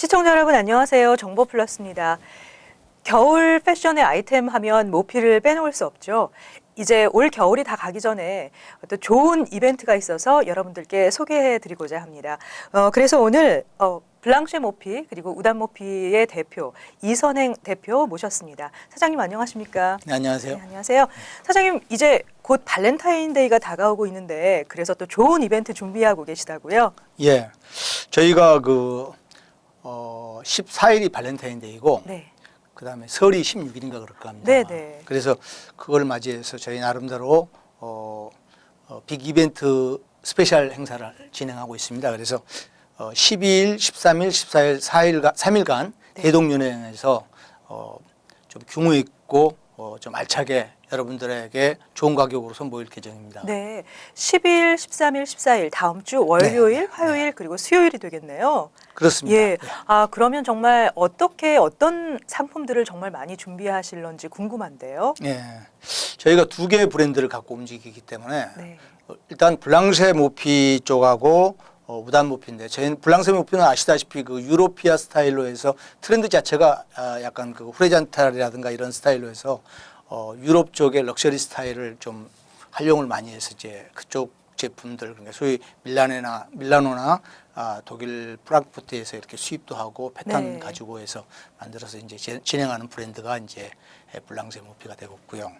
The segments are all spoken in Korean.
시청자 여러분 안녕하세요. 정보 플러스입니다. 겨울 패션의 아이템 하면 모피를 빼놓을 수 없죠. 이제 올 겨울이 다 가기 전에 또 좋은 이벤트가 있어서 여러분들께 소개해 드리고자 합니다. 어, 그래서 오늘 어, 블랑쉐 모피 그리고 우단 모피의 대표 이선행 대표 모셨습니다. 사장님 안녕하십니까? 네, 안녕하세요. 네, 안녕하세요. 사장님 이제 곧 발렌타인데이가 다가오고 있는데 그래서 또 좋은 이벤트 준비하고 계시다고요? 예, 저희가 그 어, 14일이 발렌타인데이고 네. 그다음에 설이 16일인가 그럴 겁니다. 네, 네. 그래서 그걸 맞이해서 저희 나름대로 어, 어, 빅 이벤트 스페셜 행사를 진행하고 있습니다. 그래서 어, 12일, 13일, 14일, 4일간 3일간 네. 대동연회에서 어, 좀 규모 있고 어, 좀 알차게 여러분들에게 좋은 가격으로 선보일 계정입니다. 네. 10일, 13일, 14일 다음 주 월요일, 네. 화요일 그리고 수요일이 되겠네요. 그렇습니다. 예. 아, 그러면 정말 어떻게 어떤 상품들을 정말 많이 준비하실런지 궁금한데요. 예. 저희가 두 개의 브랜드를 갖고 움직이기 때문에 네. 어, 일단 블랑쉐 모피 쪽하고 어, 우단 모피인데 저희는 블랑쉐 모피는 아시다시피 그 유로피아 스타일로 해서 트렌드 자체가 아, 약간 그 후레잔탈이라든가 이런 스타일로 해서 어, 유럽 쪽의 럭셔리 스타일을 좀 활용을 많이 해서 이제 그쪽 제품들 그러니까 소위 밀라네나 밀라노나 아, 독일 프랑크푸르트에서 이렇게 수입도 하고 패턴 네. 가지고 해서 만들어서 이제 제- 진행하는 브랜드가 이제 블랑쉐 모피가 되고 있고요.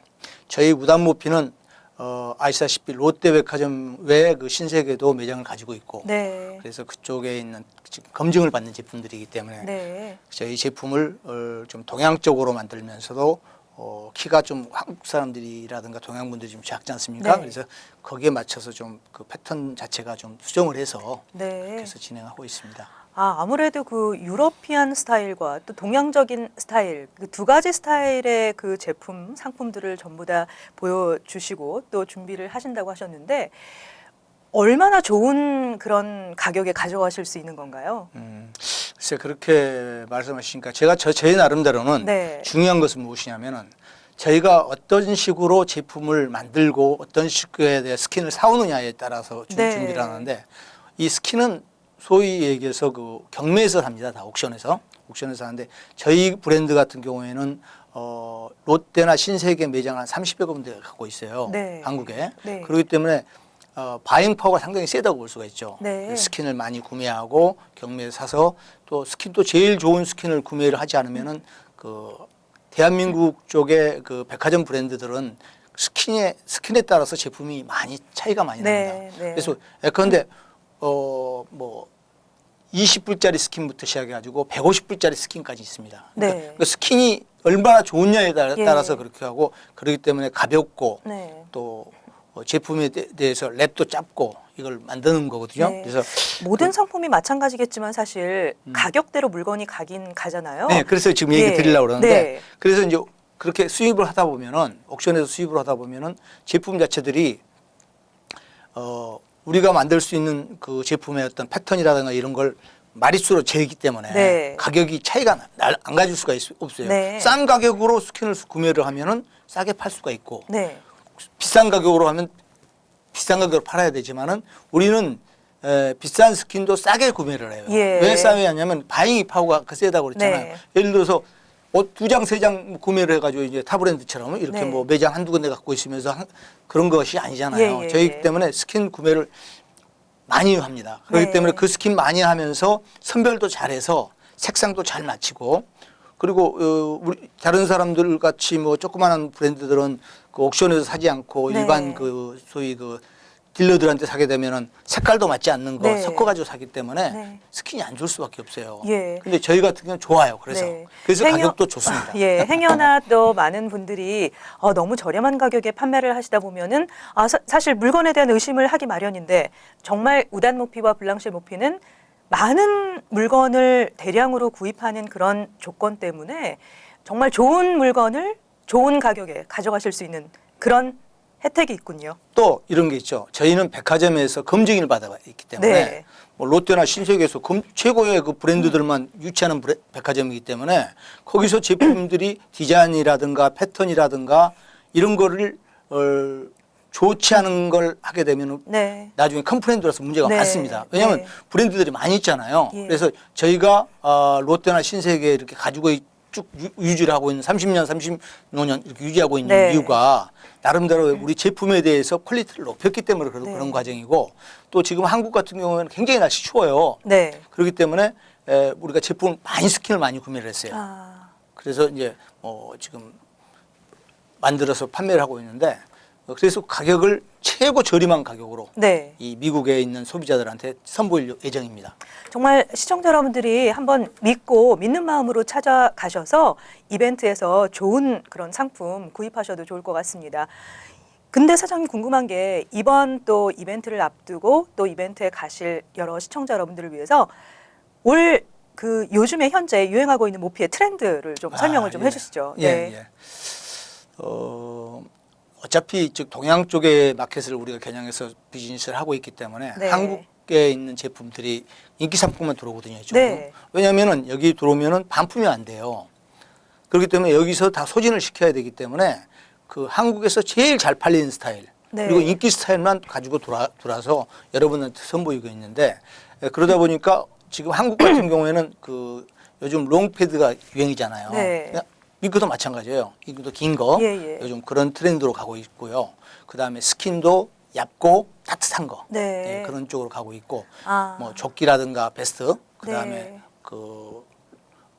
저희 우단 모피는 어, 아시다시피 롯데백화점 외에 그 신세계도 매장을 가지고 있고 네. 그래서 그쪽에 있는 검증을 받는 제품들이기 때문에 네. 저희 제품을 어, 좀 동양 적으로 만들면서도 어, 키가 좀 한국 사람들이라든가 동양 분들이 좀 작지 않습니까? 네. 그래서 거기에 맞춰서 좀 그 패턴 자체가 좀 수정을 해서 네. 그래서 진행하고 있습니다. 아, 아무래도 그 유러피안 스타일과 또 동양적인 스타일, 그 두 가지 스타일의 그 제품, 상품들을 전부 다 보여주시고 또 준비를 하신다고 하셨는데 얼마나 좋은 그런 가격에 가져가실 수 있는 건가요? 음, 글쎄 그렇게 말씀하시니까 제가 저 제 나름대로는 네. 중요한 것은 무엇이냐면은 저희가 어떤 식으로 제품을 만들고 어떤 식의 대해 스킨을 사오느냐에 따라서 준- 네. 준비를 하는데 이 스킨은 소위 얘기해서 그 경매에서 삽니다. 다 옥션에서 옥션에서 하는데 저희 브랜드 같은 경우에는 어, 롯데나 신세계 매장 한 30여 군데 갖고 있어요. 네. 한국에. 네. 그렇기 때문에 어, 바잉 파워가 상당히 세다고 볼 수가 있죠. 네. 스킨을 많이 구매하고 경매에 사서 또 스킨도 제일 좋은 스킨을 구매를 하지 않으면은 그 대한민국 쪽의 그 백화점 브랜드들은 스킨에 스킨에 따라서 제품이 많이 차이가 많이 네, 납니다. 네. 그래서 예컨대 어뭐 20불짜리 스킨부터 시작해 가지고 150불짜리 스킨까지 있습니다. 그러니까 네. 그 스킨이 얼마나 좋냐에 따라- 예. 따라서 그렇게 하고 그렇기 때문에 가볍고 네. 또 어, 제품에 대- 대해서 랩도 짧고 이걸 만드는 거거든요. 네. 그래서 모든 상품이 마찬가지겠지만 사실 가격대로 물건이 가긴 가잖아요. 음. 네, 그래서 지금 얘기 예. 드리려고 그러는데 네. 그래서 이제 그렇게 수입을 하다 보면은 옥션에서 수입을 하다 보면은 제품 자체들이 어 우리가 만들 수 있는 그 제품의 어떤 패턴이라든가 이런 걸 마릿수로 재기 때문에 네. 가격이 차이가 나- 안 가질 수가 있, 없어요. 네. 싼 가격으로 스킨을 구매를 하면은 싸게 팔 수가 있고 네. 비싼 가격으로 하면 비싼 가격으로 팔아야 되지만은 우리는 에, 비싼 스킨도 싸게 구매를 해요. 예. 왜 싸게 하냐면 바잉이 파워가 그 세다고 그랬잖아요. 네. 예를 들어서 옷 두 장, 세 장 구매를 해가지고 이제 타브랜드처럼 이렇게 네. 뭐 매장 한두 군데 갖고 있으면서 한- 그런 것이 아니잖아요. 예, 예, 저희 예. 때문에 스킨 구매를 많이 합니다. 그렇기 네. 때문에 그 스킨 많이 하면서 선별도 잘해서 색상도 잘 맞추고 그리고 어, 우리 다른 사람들 같이 뭐 조그마한 브랜드들은 그 옥션에서 사지 않고 네. 일반 그 소위 그 딜러들한테 사게 되면은 색깔도 맞지 않는 거 네. 섞어가지고 사기 때문에 네. 스킨이 안 좋을 수밖에 없어요. 예. 근데 저희 같은 경우는 좋아요. 그래서 네. 그래서 행여- 가격도 좋습니다. 예, 행여나 또 많은 분들이 어, 너무 저렴한 가격에 판매를 하시다 보면은 아, 사, 실 물건에 대한 의심을 하기 마련인데 정말 우단 모피와 블랑쉐 모피는 많은 물건을 대량으로 구입하는 그런 조건 때문에 정말 좋은 물건을 좋은 가격에 가져가실 수 있는 그런 혜택이 있군요. 또 이런 게 있죠. 저희는 백화점에서 검증을 받아있기 때문에 네. 뭐 롯데나 신세계에서 검- 최고의 그 브랜드들만 유치하는 브레- 백화점이기 때문에 거기서 제품들이 디자인이라든가 패턴이라든가 이런 거를 어, 좋지 않은 걸 하게 되면 네. 나중에 컴플레인 들어서 문제가 네. 많습니다. 왜냐하면 네. 브랜드들이 많이 있잖아요. 예. 그래서 저희가 어, 롯데나 신세계 이렇게 가지고 이- 쭉 유- 유지를 하고 있는 30년, 35년 이렇게 유지하고 있는 네. 이유가 나름대로 우리 제품에 대해서 퀄리티를 높였기 때문에 그런, 네. 그런 과정이고 또 지금 한국 같은 경우에는 굉장히 날씨 추워요. 네. 그렇기 때문에 에, 우리가 제품을 많이 스킨을 많이 구매를 했어요. 아, 그래서 이제 어, 지금 만들어서 판매를 하고 있는데 어, 그래서 가격을 최고 저렴한 가격으로 네. 이 미국에 있는 소비자들한테 선보일 예정입니다. 정말 시청자 여러분들이 한번 믿고 믿는 마음으로 찾아가셔서 이벤트에서 좋은 그런 상품 구입하셔도 좋을 것 같습니다. 근데 사장님 궁금한 게 이번 또 이벤트를 앞두고 또 이벤트에 가실 여러 시청자 여러분들을 위해서 올 그 요즘에 현재 유행하고 있는 모피의 트렌드를 좀 설명을 아, 좀 예. 해주시죠. 예, 네. 예. 어, 어차피 즉 동양 쪽의 마켓을 우리가 겨냥해서 비즈니스를 하고 있기 때문에 네. 한국에 있는 제품들이 인기 상품만 들어오거든요. 네. 왜냐하면은 여기 들어오면은 반품이 안 돼요. 그렇기 때문에 여기서 다 소진을 시켜야 되기 때문에 그 한국에서 제일 잘 팔리는 스타일 네. 그리고 인기 스타일만 가지고 돌아, 돌아서 여러분한테 선보이고 있는데 에, 그러다 보니까 지금 한국 같은 경우에는 그 요즘 롱패드가 유행이잖아요. 네. 윙크도 마찬가지예요. 윙크도 긴 거. 예, 예. 요즘 그런 트렌드로 가고 있고요. 그 다음에 스킨도 얇고 따뜻한 거. 네. 예, 그런 쪽으로 가고 있고 아. 뭐 조끼라든가 베스트 그 다음에 네. 그,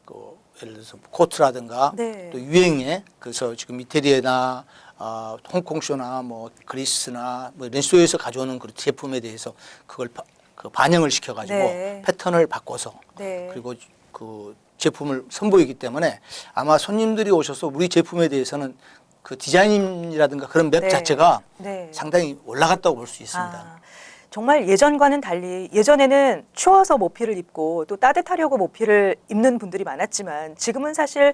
그 예를 들어서 코트라든가 네. 또 유행에 그래서 지금 이태리나 아, 홍콩쇼나 뭐 그리스나 뭐 이런 쇼에서 가져오는 그 제품에 대해서 그걸 바, 그 반영을 시켜가지고 네. 패턴을 바꿔서 네. 그리고 그 제품을 선보이기 때문에 아마 손님들이 오셔서 우리 제품에 대해서는 그 디자인이라든가 그런 맵 네. 자체가 네. 상당히 올라갔다고 볼 수 있습니다. 아, 정말 예전과는 달리 예전에는 추워서 모피를 입고 또 따뜻하려고 모피를 입는 분들이 많았지만 지금은 사실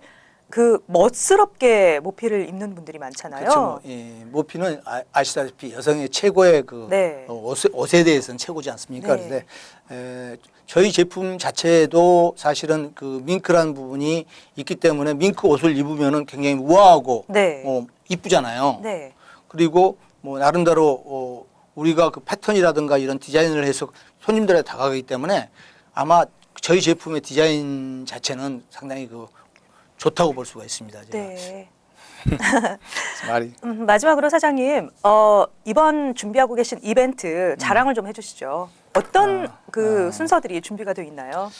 그 멋스럽게 모피를 입는 분들이 많잖아요. 그렇죠. 뭐, 예, 모피는 아, 아시다시피 여성의 최고의 그 네. 어, 옷에, 옷에 대해서는 최고지 않습니까? 네. 그런데 에, 저희 제품 자체도 사실은 그 밍크라는 부분이 있기 때문에 밍크 옷을 입으면은 굉장히 우아하고 네. 어, 이쁘잖아요. 네. 그리고 뭐 나름대로 어, 우리가 그 패턴이라든가 이런 디자인을 해서 손님들에 다가가기 때문에 아마 저희 제품의 디자인 자체는 상당히 그 좋다고 볼 수가 있습니다. 제가. 네. 말이 음, 마지막으로 사장님 어, 이번 준비하고 계신 이벤트 자랑을 좀 해주시죠. 어떤 아, 그 아. 순서들이 준비가 되어 있나요?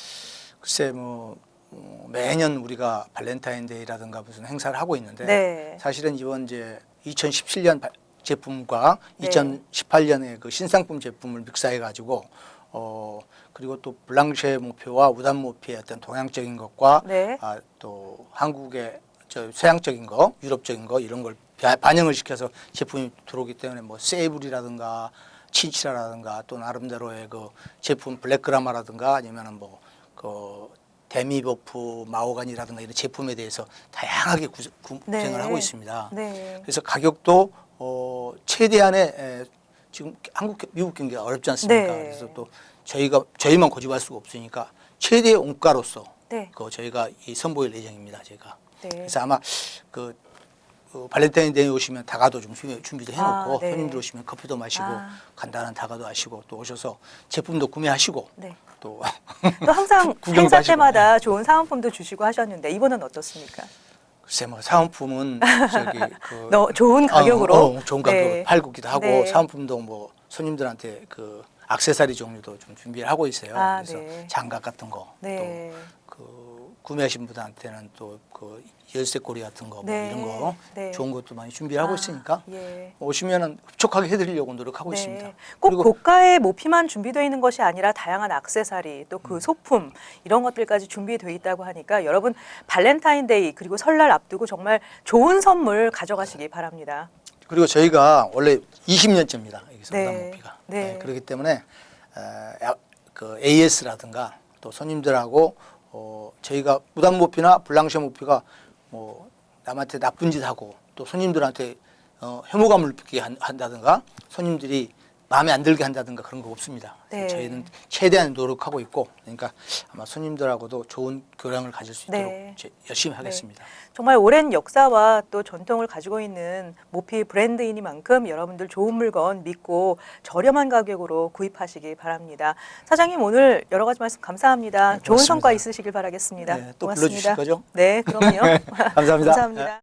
글쎄 뭐 어, 매년 우리가 발렌타인데이라든가 무슨 행사를 하고 있는데 네. 사실은 이번 이제 2017년 제품과 네. 2018년의 그 신상품 제품을 믹스해 가지고 어 그리고 또 블랑쉐 목표와 우단 모피의 어떤 동양적인 것과 네. 아, 또 한국의 저 서양적인 거, 유럽적인 거 이런 걸 바- 반영을 시켜서 제품이 들어오기 때문에 뭐 세이블이라든가 친치라라든가 또 나름대로의 그 제품 블랙그라마라든가 아니면은 뭐그 데미버프 마오간이라든가 이런 제품에 대해서 다양하게 구, 구, 네. 하고 있습니다. 네. 그래서 가격도 어 최대한의 에, 지금 한국 미국 경기가 어렵지 않습니까? 네. 그래서 또 저희가 저희만 고집할 수가 없으니까 최대의 원가로서 네. 그 저희가 이 선보일 예정입니다. 제가 네. 그래서 아마 그, 그 발렌타인데이 오시면 다가도 좀 준비- 준비도 해놓고 아, 네. 손님들 오시면 커피도 마시고 아. 간단한 다가도 하시고 또 오셔서 제품도 구매하시고 네. 또 또 항상 행사 하시고, 때마다 좋은 사은품도 주시고 하셨는데 이번은 어떻습니까? 글쎄 뭐 사은품은 저기 그 너 좋은 가격으로 어, 어, 좋은 가격으로 네. 팔기도 하고 네. 사은품도 뭐 손님들한테 그 악세사리 종류도 좀 준비를 하고 있어요. 아, 그래서 네. 장갑 같은 거, 네. 또그 구매하신 분한테는 또 그 열쇠고리 같은 거, 뭐 네. 이런 거 네. 좋은 것도 많이 준비하고 아, 있으니까 예. 오시면은 흡족하게 해드리려고 노력하고 네. 있습니다. 꼭 그리고 고가의 모피만 준비되어 있는 것이 아니라 다양한 액세서리 또 음. 그 소품 이런 것들까지 준비되어 있다고 하니까 여러분 발렌타인데이 그리고 설날 앞두고 정말 좋은 선물 가져가시기 바랍니다. 그리고 저희가 원래 20년째입니다. 여기서 네. 무단 모피가. 네. 그렇기 때문에 에, 야- 그 AS라든가 또 손님들하고 어, 저희가 블랑쉐 모피가 뭐 남한테 나쁜 짓 하고 또 손님들한테 어, 혐오감을 느끼게 한, 한다든가 손님들이 마음에 안 들게 한다든가 그런 거 없습니다. 네. 저희는 최대한 노력하고 있고 그러니까 아마 손님들하고도 좋은 교량을 가질 수 있도록 네. 제- 열심히 하겠습니다. 정말 오랜 역사와 또 전통을 가지고 있는 모피 브랜드이니만큼 여러분들 좋은 물건 믿고 저렴한 가격으로 구입하시기 바랍니다. 사장님 오늘 여러 가지 말씀 감사합니다. 네, 좋은. 성과 있으시길 바라겠습니다. 네, 또 고맙습니다. 불러주실 거죠? 네, 그럼요. 감사합니다. 감사합니다.